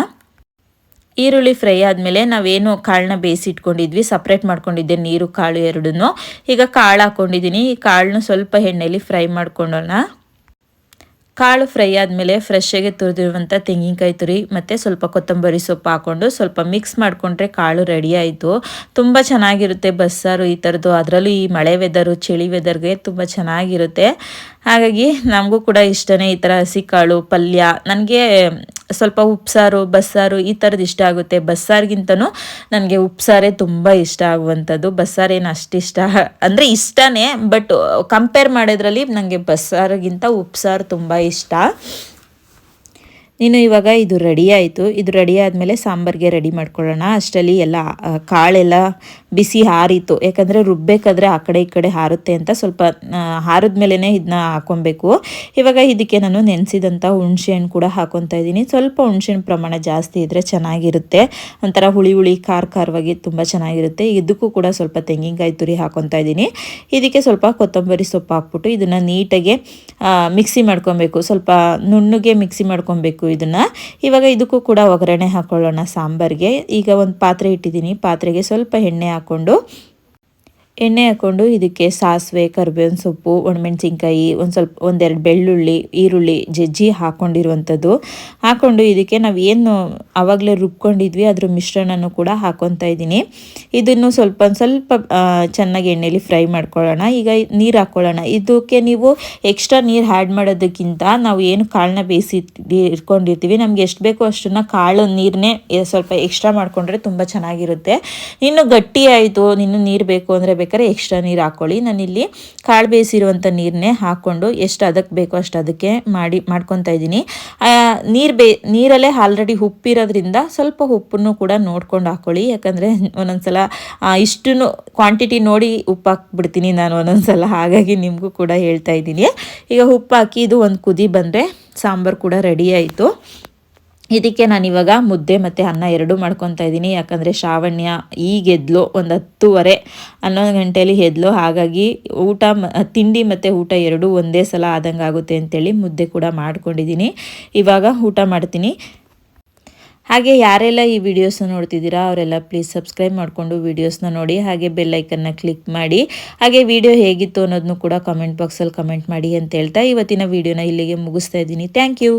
ಈರುಳ್ಳಿ ಫ್ರೈ ಆದಮೇಲೆ ನಾವೇನು ಕಾಳನ್ನ ಬೇಯಿಸಿಟ್ಕೊಂಡಿದ್ವಿ ಸಪ್ರೇಟ್ ಮಾಡ್ಕೊಂಡಿದ್ದೆ ನೀರು, ಕಾಳು ಎರಡನ್ನೂ. ಈಗ ಕಾಳು ಹಾಕ್ಕೊಂಡಿದ್ದೀನಿ ಈ ಕಾಳನ್ನ ಸ್ವಲ್ಪ ಎಣ್ಣೆಯಲ್ಲಿ ಫ್ರೈ ಮಾಡ್ಕೊಳ್ಳೋಣ ಕಾಳು ಫ್ರೈ ಆದಮೇಲೆ ಫ್ರೆಶ್ಶಾಗಿ ತುರಿದಿರುವಂಥ ತೆಂಗಿನಕಾಯಿ ತುರಿ ಮತ್ತು ಸ್ವಲ್ಪ ಕೊತ್ತಂಬರಿ ಸೊಪ್ಪು ಹಾಕ್ಕೊಂಡು ಸ್ವಲ್ಪ ಮಿಕ್ಸ್ ಮಾಡಿಕೊಂಡ್ರೆ ಕಾಳು ರೆಡಿ ಆಯಿತು. ತುಂಬ ಚೆನ್ನಾಗಿರುತ್ತೆ ಬಸ್ಸಾರು ಈ ಥರದ್ದು. ಅದರಲ್ಲೂ ಈ ಮಳೆ ವೆದರು ಚಳಿ ವೆದರ್ಗೆ ತುಂಬ ಚೆನ್ನಾಗಿರುತ್ತೆ. ಹಾಗಾಗಿ ನಮಗೂ ಕೂಡ ಇಷ್ಟನೇ ಈ ಥರ ಹಸಿ ಕಾಳು, ಪಲ್ಯ. ನನಗೆ ಸ್ವಲ್ಪ ಉಪ್ಸಾರು, ಬಸ್ಸಾರು ಈ ಥರದ್ದು ಇಷ್ಟ ಆಗುತ್ತೆ. ಬಸ್ಸಾರಿಗಿಂತನೂ ನನಗೆ ಉಪ್ಸಾರೇ ತುಂಬ ಇಷ್ಟ ಆಗುವಂಥದ್ದು. ಬಸ್ಸಾರೇನು ಅಷ್ಟಿಷ್ಟ ಅಂದರೆ ಇಷ್ಟನೇ, ಬಟ್ ಕಂಪೇರ್ ಮಾಡೋದ್ರಲ್ಲಿ ನನಗೆ ಬಸ್ಸಾರಿಗಿಂತ ಉಪ್ಸಾರು ತುಂಬ ಇಷ್ಟ. ಇನ್ನು ಇವಾಗ ಇದು ರೆಡಿ ಆಯಿತು. ಇದು ರೆಡಿ ಆದಮೇಲೆ ಸಾಂಬಾರಿಗೆ ರೆಡಿ ಮಾಡ್ಕೊಳ್ಳೋಣ. ಅಷ್ಟರಲ್ಲಿ ಎಲ್ಲ ಕಾಳೆಲ್ಲ ಬಿಸಿ ಹಾರಿತ್ತು ಯಾಕಂದರೆ ರುಬ್ಬೇಕಾದ್ರೆ ಆ ಕಡೆ ಈ ಕಡೆ ಹಾರುತ್ತೆ ಅಂತ ಸ್ವಲ್ಪ ಹಾರಿದ ಮೇಲೇ ಇದನ್ನ ಹಾಕೊಬೇಕು. ಇವಾಗ ಇದಕ್ಕೆ ನಾನು ನೆನೆಸಿದಂಥ ಹುಣಸೆಹಣ್ಣು ಕೂಡ ಹಾಕೊತಾ ಇದ್ದೀನಿ. ಸ್ವಲ್ಪ ಹುಣಸೆಹಣ್ಣು ಪ್ರಮಾಣ ಜಾಸ್ತಿ ಇದ್ದರೆ ಚೆನ್ನಾಗಿರುತ್ತೆ. ಒಂಥರ ಹುಳಿ ಹುಳಿ, ಖಾರ ಖಾರವಾಗಿ ತುಂಬ ಚೆನ್ನಾಗಿರುತ್ತೆ. ಇದಕ್ಕೂ ಕೂಡ ಸ್ವಲ್ಪ ತೆಂಗಿನಕಾಯಿ ತುರಿ ಹಾಕೊತಾ ಇದ್ದೀನಿ. ಇದಕ್ಕೆ ಸ್ವಲ್ಪ ಕೊತ್ತಂಬರಿ ಸೊಪ್ಪು ಹಾಕ್ಬಿಟ್ಟು ಇದನ್ನು ನೀಟಾಗಿ ಮಿಕ್ಸಿ ಮಾಡ್ಕೊಬೇಕು. ಸ್ವಲ್ಪ ನುಣ್ಣಗೆ ಮಿಕ್ಸಿ ಮಾಡ್ಕೊಬೇಕು. ಇದನ್ನು. ಇವಾಗ ಇದಕ್ಕೂ ಕೂಡ ಒಗ್ಗರಣೆ ಹಾಕೊಳ್ಳೋಣ ಸಾಂಬಾರಿಗೆ. ಈಗ ಒಂದು ಪಾತ್ರೆ ಇಟ್ಟಿದ್ದೀನಿ. ಪಾತ್ರೆಗೆ ಸ್ವಲ್ಪ ಎಣ್ಣೆ ಹಾಕ್ಕೊಂಡು ಎಣ್ಣೆ ಹಾಕ್ಕೊಂಡು ಇದಕ್ಕೆ ಸಾಸಿವೆ, ಕರಿಬೇವಿನ ಸೊಪ್ಪು, ಒಣಮೆಣ್ಸಿನ್ಕಾಯಿ, ಒಂದು ಸ್ವಲ್ಪ, ಒಂದೆರಡು ಬೆಳ್ಳುಳ್ಳಿ, ಈರುಳ್ಳಿ, ಜಜ್ಜಿ ಹಾಕ್ಕೊಂಡಿರುವಂಥದ್ದು ಹಾಕ್ಕೊಂಡು ಇದಕ್ಕೆ ನಾವು ಏನು ಆವಾಗಲೇ ರುಬ್ಕೊಂಡಿದ್ವಿ, ಅದ್ರ ಮಿಶ್ರಣನೂ ಕೂಡ ಹಾಕ್ಕೊತಾ ಇದ್ದೀನಿ. ಇದನ್ನು ಸ್ವಲ್ಪ ಸ್ವಲ್ಪ ಚೆನ್ನಾಗಿ ಎಣ್ಣೆಯಲ್ಲಿ ಫ್ರೈ ಮಾಡ್ಕೊಳ್ಳೋಣ. ಈಗ ನೀರು ಹಾಕ್ಕೊಳ್ಳೋಣ ಇದಕ್ಕೆ ನೀವು ಎಕ್ಸ್ಟ್ರಾ ನೀರು ಆ್ಯಡ್ ಮಾಡೋದಕ್ಕಿಂತ ನಾವು ಏನು ಕಾಳನ್ನ ಬೇಯಿಸಿ ಇಟ್ಕೊಂಡಿರ್ತೀವಿ. ನಮ್ಗೆ ಎಷ್ಟು ಬೇಕೋ ಅಷ್ಟನ್ನು ಕಾಳು ನೀರನ್ನೇ ಸ್ವಲ್ಪ ಎಕ್ಸ್ಟ್ರಾ ಮಾಡಿಕೊಂಡ್ರೆ ತುಂಬ ಚೆನ್ನಾಗಿರುತ್ತೆ. ಇನ್ನು ಗಟ್ಟಿ ಆಯಿತು ನೀರು ಬೇಕು ಅಂದರೆ ಬೇಕಾದ್ರೆ ಎಕ್ಸ್ಟ್ರಾ ನೀರು ಹಾಕ್ಕೊಳ್ಳಿ ನಾನಿಲ್ಲಿ ಕಾಳು ಬೇಯಿಸಿರುವಂಥ ನೀರನ್ನೇ ಹಾಕ್ಕೊಂಡು ಎಷ್ಟು ಅದಕ್ಕೆ ಬೇಕೋ ಅಷ್ಟು ಅದಕ್ಕೆ ಮಾಡಿ, ಮಾಡ್ಕೊತಾ ಇದ್ದೀನಿ. ನೀರು ಬೇ, ನೀರಲ್ಲೇ ಆಲ್ರೆಡಿ ಉಪ್ಪಿರೋದ್ರಿಂದ ಸ್ವಲ್ಪ ಉಪ್ಪನ್ನು ಕೂಡ ನೋಡ್ಕೊಂಡು ಹಾಕ್ಕೊಳ್ಳಿ ಯಾಕಂದರೆ ಒಂದೊಂದ್ಸಲ ಇಷ್ಟು ಕ್ವಾಂಟಿಟಿ ನೋಡಿ ಉಪ್ಪು ಹಾಕ್ಬಿಡ್ತೀನಿ ನಾನು ಒಂದೊಂದ್ಸಲ. ಹಾಗಾಗಿ ನಿಮಗೂ ಕೂಡ ಹೇಳ್ತಾ ಇದ್ದೀನಿ. ಈಗ ಉಪ್ಪು ಹಾಕಿ ಇದು ಒಂದು ಕುದಿ ಬಂದರೆ ಸಾಂಬಾರು ಕೂಡ ರೆಡಿ ಆಯಿತು. ಇದಕ್ಕೆ ನಾನು ಇವಾಗ ಮುದ್ದೆ ಮತ್ತು ಅನ್ನ ಎರಡೂ ಮಾಡ್ಕೊತಾ ಇದ್ದೀನಿ. ಯಾಕಂದರೆ ಶ್ರಾವಣ್ಯ ಈಗ ಎದ್ಲು ಒಂದು ಹತ್ತುವರೆ ಹನ್ನೊಂದು ಗಂಟೆಯಲ್ಲಿ ಎದ್ಲು ಹಾಗಾಗಿ ಊಟ ತಿಂಡಿ ಮತ್ತು ಊಟ ಎರಡೂ ಒಂದೇ ಸಲ ಆದಂಗೆ ಆಗುತ್ತೆ ಅಂತೇಳಿ ಮುದ್ದೆ ಕೂಡ ಮಾಡ್ಕೊಂಡಿದ್ದೀನಿ. ಇವಾಗ ಊಟ ಮಾಡ್ತೀನಿ. ಹಾಗೆ ಯಾರೆಲ್ಲ ಈ ವಿಡಿಯೋಸ್ ನೋಡ್ತಿದ್ದೀರಾ, ಅವರೆಲ್ಲ ಪ್ಲೀಸ್ ಸಬ್ಸ್ಕ್ರೈಬ್ ಮಾಡಿಕೊಂಡು ವಿಡಿಯೋಸ್ನ ನೋಡಿ, ಹಾಗೆ ಬೆಲ್ಲೈಕನ್ನ ಕ್ಲಿಕ್ ಮಾಡಿ, ಹಾಗೆ ವಿಡಿಯೋ ಹೇಗಿತ್ತು ಅನ್ನೋದನ್ನು ಕೂಡ ಕಮೆಂಟ್ ಬಾಕ್ಸಲ್ಲಿ ಕಮೆಂಟ್ ಮಾಡಿ ಅಂತ ಹೇಳ್ತಾ ಇವತ್ತಿನ ವಿಡಿಯೋನ ಇಲ್ಲಿಗೆ ಮುಗಿಸ್ತಾ ಇದ್ದೀನಿ. Thank you